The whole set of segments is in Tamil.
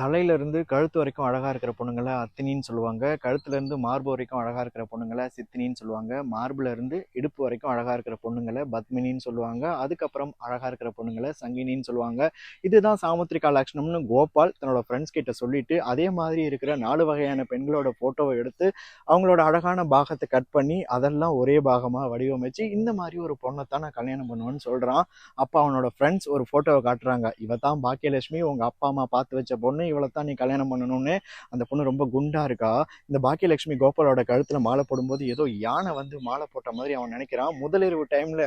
தலையிலேருந்து கழுத்து வரைக்கும் அழகாக இருக்கிற பொண்ணுங்களை அத்தினின்னு சொல்லுவாங்க. கழுத்துலேருந்து மார்பு வரைக்கும் அழகாக இருக்கிற பொண்ணுங்களை சித்தினின்னு சொல்லுவாங்க. மார்புலேருந்து இடுப்பு வரைக்கும் அழகாக இருக்கிற பொண்ணுங்களை பத்மினின்னு சொல்லுவாங்க. அதுக்கப்புறம் அழகாக இருக்கிற பொண்ணுங்களை சங்கினின்னு சொல்லுவாங்க. இதுதான் சாமுத்திரிகா லட்சணம்னு கோபால் தன்னோட ஃப்ரெண்ட்ஸ் கிட்ட சொல்லிட்டு அதே மாதிரி இருக்கிற நாலு வகையான பெண்களோட ஃபோட்டோவை எடுத்து அவங்களோட அழகான பாகத்தை கட் பண்ணி அதெல்லாம் ஒரே பாகமாக வடிவமைச்சு இந்த மாதிரி ஒரு பொண்ணை தான் நான் கல்யாணம் பண்ணுவேன்னு சொல்கிறான் அப்போ அவனோட ஃப்ரெண்ட்ஸ் ஒரு ஃபோட்டோவை காட்டுறாங்க. இவ தான் பாக்கியலட்சுமி உங்கள் அப்பா அம்மா பார்த்து வச்ச பொண்ணு இவளை தான் நீ கல்யாணம் பண்ணணும்னு அந்த பொண்ணு ரொம்ப குண்டா இருக்கா? இந்த பாக்கியலட்சுமி கோபாலோட கழுத்துல மாலை போடும்போது ஏதோ யானை வந்து மாலை போட்ட மாதிரி அவன் நினைக்கிறான். முதலிரவு டைம்ல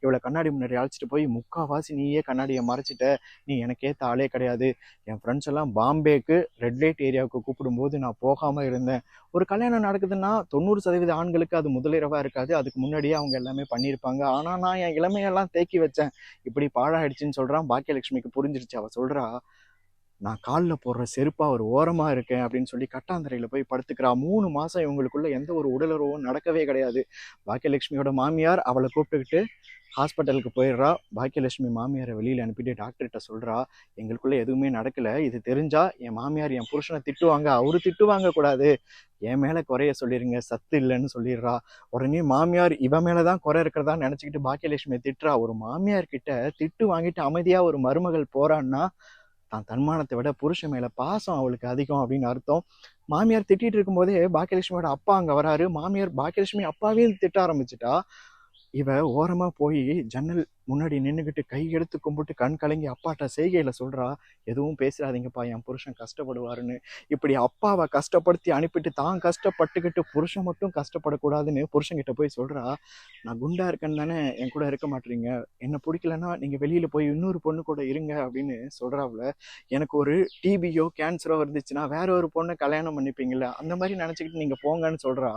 இவளை கண்ணாடி முன்னாடி அழைச்சிட்டு போய் முக்காவாசி நீயே கண்ணாடியை மறைச்சிட்ட. நீ எனக்கே ஆளே கிடையாது. என் ஃப்ரெண்ட்ஸ் எல்லாம் பாம்பேக்கு ரெட் லைட் ஏரியாவுக்கு கூப்பிடும்போது நான் போகாம இருந்தேன். ஒரு கல்யாணம் நடக்குதுன்னா தொண்ணூறு சதவீத ஆண்களுக்கு அது முதலிரவா இருக்காது. அதுக்கு முன்னாடியே அவங்க எல்லாமே பண்ணியிருப்பாங்க. ஆனா நான் என் இளமையெல்லாம் தேக்கி வச்சேன். இப்படி பாழாயிடுச்சுன்னு சொல்றான். பாக்கியலட்சுமிக்கு புரிஞ்சிருச்சு. அவ சொல்றா நான் காலில் போடுற செருப்பாக ஒரு ஓரமாக இருக்கேன் அப்படின்னு சொல்லி கட்டாந்தரையில் போய் படுத்துக்கிறா. மூணு மாதம் இவங்களுக்குள்ள எந்த ஒரு உடலுறவும் நடக்கவே கிடையாது. பாக்கியலட்சுமியோட மாமியார் அவளை கூப்பிட்டுக்கிட்டு ஹாஸ்பிட்டலுக்கு போயிடுறா. பாக்கியலட்சுமி மாமியாரை வெளியில் அனுப்பிட்டு டாக்டர்கிட்ட சொல்கிறா எங்களுக்குள்ளே எதுவுமே நடக்கல. இது தெரிஞ்சால் என் மாமியார் என் புருஷனை திட்டுவாங்க. அவரு திட்டுவாங்க கூடாது. என் மேலே குறைய சொல்லிடுங்க சத்து இல்லைன்னு சொல்லிடுறா. உடனே மாமியார் இவன் மேலதான் குறை இருக்கிறதா நினச்சிக்கிட்டு பாக்கியலட்சுமி திட்டுறா. ஒரு மாமியார் கிட்ட திட்டு வாங்கிட்டு அமைதியாக ஒரு மருமகள் போகிறான்னா தான். தன்மானத்தை விட புருஷன் மேலே பாசம் அவளுக்கு அதிகம் அப்படின்னு அர்த்தம். மாமியார் திட்டிட்டு இருக்கும்போதே பாக்கியலட்சுமியோட அப்பா அங்கே வராரு. மாமியார் பாக்கியலட்சுமி அப்பாவே திட்ட ஆரம்பிச்சிட்டா. இவ ஓரமாக போய் ஜன்னல் முன்னாடி நின்றுக்கிட்டு கை எடுத்து கும்பிட்டு கண் கலங்கி அப்பாட்ட செய்கையில் சொல்கிறா எதுவும் பேசுறாதீங்கப்பா என் புருஷன் கஷ்டப்படுவாருன்னு. இப்படி அப்பாவை கஷ்டப்படுத்தி அனுப்பிட்டு தான் கஷ்டப்பட்டுக்கிட்டு புருஷன் மட்டும் கஷ்டப்படக்கூடாதுன்னு புருஷன்கிட்ட போய் சொல்கிறா நான் குண்டாக இருக்கேன்னு தானே என் கூட இருக்க மாட்டீங்க. என்னை பிடிக்கலன்னா நீங்கள் வெளியில் போய் இன்னொரு பொண்ணு கூட இருங்க அப்படின்னு சொல்றாப்புல எனக்கு ஒரு டிபியோ கேன்சரோ இருந்துச்சுன்னா வேற ஒரு பொண்ணை கல்யாணம் பண்ணிப்பீங்களே அந்த மாதிரி நினச்சிக்கிட்டு நீங்கள் போங்கன்னு சொல்கிறா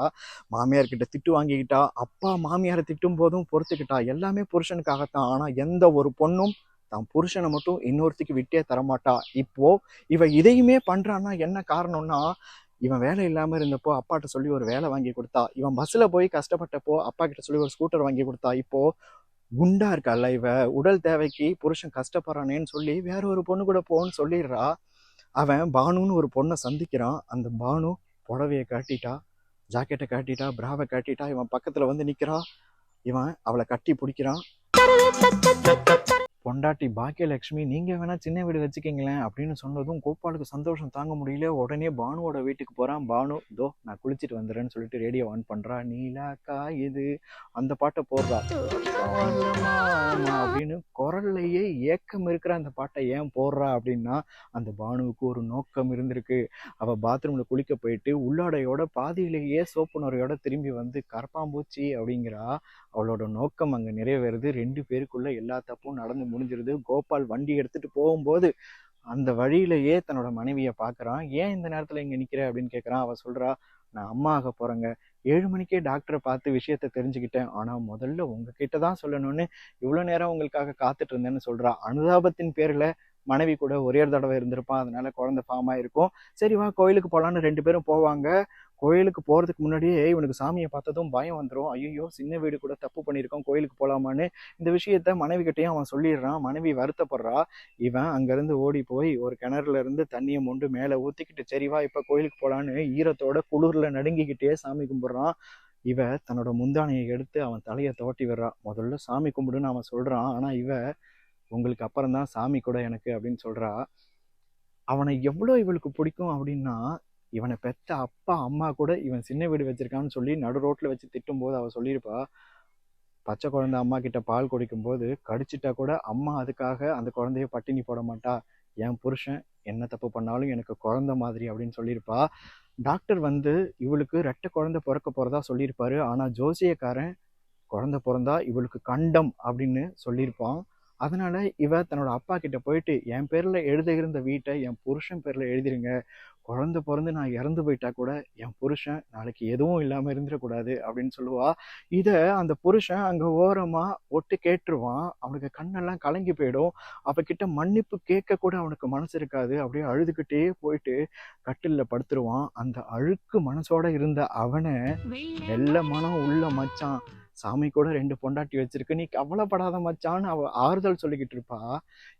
மாமியார்கிட்ட திட்டு வாங்கிக்கிட்டா அப்பா மாமியாரை திட்டும் போதும் பொறுத்துக்கிட்டா எல்லாமே புருஷனுக்காகத்தான். ஆனால் எந்த ஒரு பொண்ணும் தான் புருஷனை மட்டும் இன்னொருத்திக்கு விட்டே தரமாட்டா. இப்போ இவன் இதையுமே பண்ணுறான்னா என்ன காரணம்னா இவன் வேலை இல்லாமல் இருந்தப்போ அப்பாட்ட சொல்லி ஒரு வேலை வாங்கி கொடுத்தா இவன் பஸ்ஸில் போய் கஷ்டப்பட்டப்போ அப்பா கிட்ட சொல்லி ஒரு ஸ்கூட்டர் வாங்கி கொடுத்தா இப்போ குண்டா இருக்கால இவ. உடல் தேவைக்கு புருஷன் கஷ்டப்படுறானேன்னு சொல்லி வேற ஒரு பொண்ணு கூட போன்னு சொல்லிடுறா. அவன் பானுன்னு ஒரு பொண்ணை சந்திக்கிறான். அந்த பானு புடவையை காட்டிட்டா ஜாக்கெட்டை காட்டிட்டா பிராவை காட்டிட்டா இவன் பக்கத்தில் வந்து நிக்கிறா இவன் அவளை கட்டி பிடிக்கிறான். பொண்டாட்டி பாக்கியலட்சுமி நீங்க வேணா சின்ன வீடு வச்சுக்கிங்களேன் அப்படின்னு சொன்னதும் கோபாலுக்கு சந்தோஷம் தாங்க முடியல. உடனே பானுவோட வீட்டுக்கு போறான். பானு தோ நான் குளிச்சிட்டு வந்துடுறேன்னு சொல்லிட்டு ரேடியோ ஆன் பண்றா. நீலாக்கா இது அந்த பாட்டை போடுறா. அப்படின்னு குரல்லையே ஏக்கம் இருக்கிற அந்த பாட்டை ஏன் போடுறா அப்படின்னா அந்த பானுவுக்கு ஒரு நோக்கம் இருந்திருக்கு. அவ பாத்ரூம்ல குளிக்க போயிட்டு உள்ளாடையோட பாதியிலேயே சோப்பு நுரையோட திரும்பி வந்து கரப்பாம்பூச்சி அப்படிங்கிறா. அவளோட நோக்கம் அங்கே நிறைவேறுது. ரெண்டு பேருக்குள்ள எல்லா தப்பும் நடந்து முடிஞ்சிருது. கோபால் வண்டி எடுத்துட்டு போகும்போது அந்த வழியிலேயே தன்னோட மனைவியை பார்க்குறான். ஏன் இந்த நேரத்தில் இங்கே நிற்கிற அப்படின்னு கேட்கறான் அவள் சொல்கிறா நான் அம்மா ஆக போகிறேங்க ஏழு மணிக்கே டாக்டரை பார்த்து விஷயத்த தெரிஞ்சுக்கிட்டேன். ஆனால் முதல்ல உங்ககிட்ட தான் சொல்லணும்னு இவ்வளோ நேரம் உங்களுக்காக காத்துட்டு இருந்தேன்னு சொல்கிறா அனுதாபத்தின் பேரில் மனைவி கூட ஒரே ஒரு தடவை இருந்திருப்பான் அதனால குழந்தை ஃபார்ம் ஆயிருக்கும். சரி வா கோயிலுக்கு போகலான்னு ரெண்டு பேரும் போவாங்க. கோயிலுக்கு போகிறதுக்கு முன்னாடியே இவனுக்கு சாமியை பார்த்ததும் பயம் வந்துடும் ஐயோ சின்ன வீடு கூட தப்பு பண்ணியிருக்கோம் கோயிலுக்கு போகலாமான்னு இந்த விஷயத்த மனைவி அவன் சொல்லிடுறான். மனைவி வருத்தப்படுறா. இவன் அங்கேருந்து ஓடி போய் ஒரு கிணறுல இருந்து தண்ணியை மொண்டு மேலே ஊற்றிக்கிட்டு சரிவா இப்போ கோயிலுக்கு போகலான்னு ஈரத்தோட குளிரில் நடுங்கிக்கிட்டே சாமி கும்பிட்றான். இவ தன்னோட முந்தானையை எடுத்து அவன் தலையை தோட்டி விடுறான் முதல்ல சாமி கும்பிடுன்னு அவன் சொல்கிறான் ஆனால் இவ உங்களுக்கு அப்புறம் தான் சாமி கூட எனக்கு அப்படின்னு சொல்கிறா அவனை எவ்வளோ இவளுக்கு பிடிக்கும் அப்படின்னா இவனை பெத்த அப்பா அம்மா கூட இவன் சின்ன வீடு வச்சிருக்கான்னு சொல்லி நடு ரோட்டில் வச்சு திட்டும் போது அவ சொல்லியிருப்பா. பச்சை குழந்தை அம்மா கிட்ட பால் குடிக்கும் போது கடிச்சிட்டா கூட அம்மா அதுக்காக அந்த குழந்தைய பட்டினி போட மாட்டா. என் புருஷன் என்ன தப்பு பண்ணாலும் எனக்கு குழந்த மாதிரி அப்படின்னு சொல்லியிருப்பா. டாக்டர் வந்து இவளுக்கு ரெட்டை குழந்தை பிறக்க போகிறதா சொல்லியிருப்பாரு. ஆனால் ஜோசியக்காரன் குழந்தை பிறந்தா இவளுக்கு கண்டம் அப்படின்னு சொல்லியிருப்பான். அதனால இவ தன்னோட அப்பா கிட்ட போயிட்டு என் பேர்ல எழுத இருந்த வீட்டை என் புருஷன் பேர்ல எழுதிருங்க. குழந்தை பிறந்து நான் இறந்து போயிட்டா கூட என் புருஷன் நாளைக்கு எதுவும் இல்லாம இருந்துடக்கூடாது அப்படின்னு சொல்லுவா. இத அந்த புருஷன் அங்க ஓரமா ஒட்டு கேட்டுருவான். அவனுக்கு கண்ணெல்லாம் கலங்கி போயிடும். அவகிட்ட மன்னிப்பு கேட்க கூட அவனுக்கு மனசு இருக்காது. அப்படியே அழுதுகிட்டே போயிட்டு கட்டில்ல படுத்துருவான். அந்த அழுக்கு மனசோட இருந்த அவனை வெள்ள மனம் உள்ள மச்சான். சாமி கூட ரெண்டு பொண்டாட்டி வச்சிருக்கு. நீ கவலைப்படாத மச்சான்னு அவ ஆறுதல் சொல்லிக்கிட்டு இருப்பா.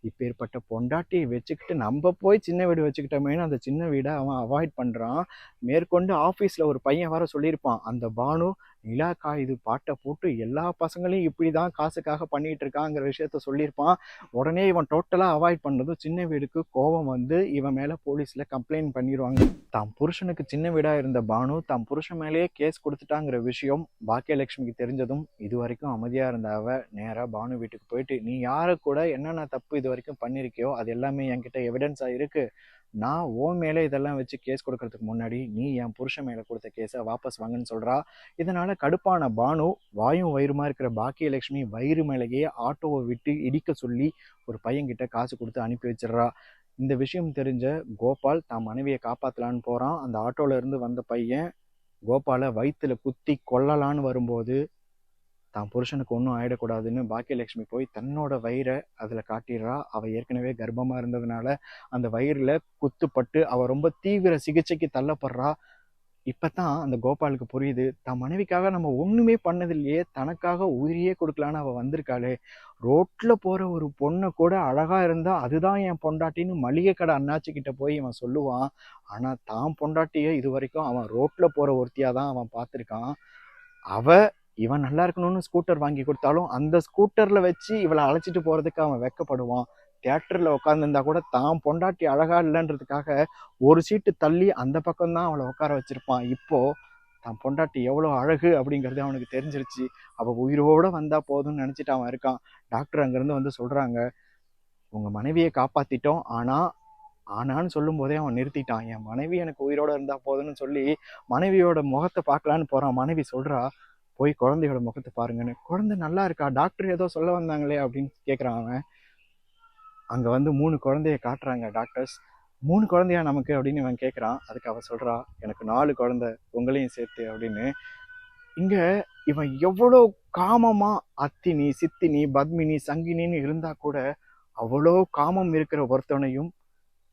இப்பேற்பட்ட பொண்டாட்டியை வச்சுக்கிட்டு நம்ம போய் சின்ன வீடு வச்சுக்கிட்டோமேனு அந்த சின்ன வீடை அவன் அவாய்ட் பண்றான். மேற்கொண்டு ஆபீஸ்ல ஒரு பையன் வர சொல்லியிருப்பான். அந்த பானு நிலாக்கா இது பாட்டை போட்டு எல்லா பசங்களையும் இப்படி தான் காசுக்காக பண்ணிட்டு இருக்காங்கிற விஷயத்த சொல்லியிருப்பான். உடனே இவன் டோட்டலாக அவாய்ட் பண்ணதும் சின்ன வீடுக்கு கோபம் வந்து இவன் மேலே போலீஸில் கம்ப்ளைண்ட் பண்ணிடுவாங்க தம் புருஷனுக்கு சின்ன வீடாக இருந்த பானு தம் புருஷன் மேலேயே கேஸ் கொடுத்துட்டாங்கிற விஷயம் பாக்கியலட்சுமிக்கு தெரிஞ்சதும் இது வரைக்கும் அமைதியாக இருந்த அவ நேராக பானு வீட்டுக்கு போயிட்டு நீ யாரு கூட என்னென்ன தப்பு இது வரைக்கும் பண்ணியிருக்கியோ அது எல்லாமே என்கிட்ட எவிடன்ஸாக இருக்குது நான் ஓன் மேலே இதெல்லாம் வச்சு கேஸ் கொடுக்கறதுக்கு முன்னாடி நீ என் புருஷன் மேலே கொடுத்த கேஸை வாபஸ் வாங்கன்னு சொல்கிறா இதனால் கடுப்பான பானு வாயும் வயிறுமா இருக்கிற பாக்கியலட்சுமி வயிறு மேலேயே ஆட்டோவை விட்டு இடிக்க சொல்லி ஒரு பையன்கிட்ட காசு கொடுத்து அனுப்பி வச்சிடுறா. இந்த விஷயம் தெரிஞ்ச கோபால் தான் மனைவியை காப்பாற்றலான்னு போகிறான் அந்த ஆட்டோவிலேருந்து இருந்து வந்த பையன் கோபாலை வயிற்றில் குத்தி கொல்லலான்னு வரும்போது தான் புருஷனுக்கு ஒன்றும் ஆயிடக்கூடாதுன்னு பாக்கியலட்சுமி போய் தன்னோட வயிறை அதில் காட்டிடுறா. அவள் ஏற்கனவே கர்ப்பமாக இருந்ததுனால அந்த வயிறில் குத்துப்பட்டு அவள் ரொம்ப தீவிர சிகிச்சைக்கு தள்ளப்படுறா. இப்போ தான் அந்த கோபாலுக்கு புரியுது தன் மனைவிக்காக நம்ம ஒன்றுமே பண்ணதில்லையே தனக்காக உயிரியே கொடுக்கலான்னு அவள் வந்திருக்காளே. ரோட்டில் போகிற ஒரு பொண்ணை கூட அழகாக இருந்தால் அதுதான் என் பொண்டாட்டின்னு மளிகை கடை அண்ணாச்சிக்கிட்ட போய் இவன் சொல்லுவான். ஆனால் தான் பொண்டாட்டியை இது வரைக்கும் அவன் ரோட்டில் போகிற ஒருத்தியாக தான் அவன் பார்த்துருக்கான். அவள் இவன் நல்லா இருக்கணும்னு ஸ்கூட்டர் வாங்கி கொடுத்தாலும் அந்த ஸ்கூட்டரில் வச்சு இவளை அழைச்சிட்டு போகிறதுக்கு அவன் வெக்கப்படுவான். தேட்டரில் உட்காந்துருந்தா கூட தான் பொண்டாட்டி அழகா இல்லைன்றதுக்காக ஒரு சீட்டு தள்ளி அந்த பக்கம் தான் அவளை உட்கார வச்சுருப்பான். இப்போது தான் பொண்டாட்டி எவ்வளோ அழகு அப்படிங்கிறது அவனுக்கு தெரிஞ்சிருச்சு. அவள் உயிரோட வந்தால் போதும்னு நினச்சிட்டு அவன் இருக்கான். டாக்டர் அங்கேருந்து வந்து சொல்கிறாங்க உங்கள் மனைவியை காப்பாற்றிட்டோம் ஆனால் ஆனான்னு சொல்லும் போதே அவன் நிறுத்திட்டான். என் மனைவி எனக்கு உயிரோட இருந்தால் போதும்னு சொல்லி மனைவியோட முகத்தை பார்க்கலான்னு போகிறான் மனைவி சொல்கிறா போய் குழந்தையோட முகத்தை பாருங்கன்னு குழந்தை நல்லா இருக்கா? டாக்டர் ஏதோ சொல்ல வந்தாங்களே அப்படின்னு கேட்குறான் அவன். அங்கே வந்து மூணு குழந்தைய காட்டுறாங்க டாக்டர்ஸ் மூணு குழந்தையா நமக்கு அப்படின்னு இவன் கேட்குறான் அதுக்கு அவன் சொல்கிறா எனக்கு நாலு குழந்தை உங்களையும் சேர்த்து அப்படின்னு. இங்கே இவன் எவ்வளோ காமமாக அத்தினி சித்தினி பத்மினி சங்கினின்னு இருந்தால் கூட அவ்வளோ காமம் இருக்கிற ஒருத்தனையும்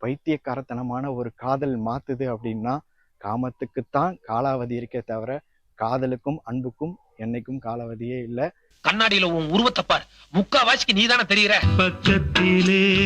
பைத்தியக்காரத்தனமான ஒரு காதல் மாத்துது அப்படின்னா காமத்துக்குத்தான் காலாவதி இருக்கே தவிர காதலுக்கும் அன்புக்கும் என்னைக்கும் காலாவதியே இல்லை. கண்ணாடியில உன் உருவத்தை பார். முக்கா வாசிக்கு நீ தானே தெரியற. பக்கத்திலே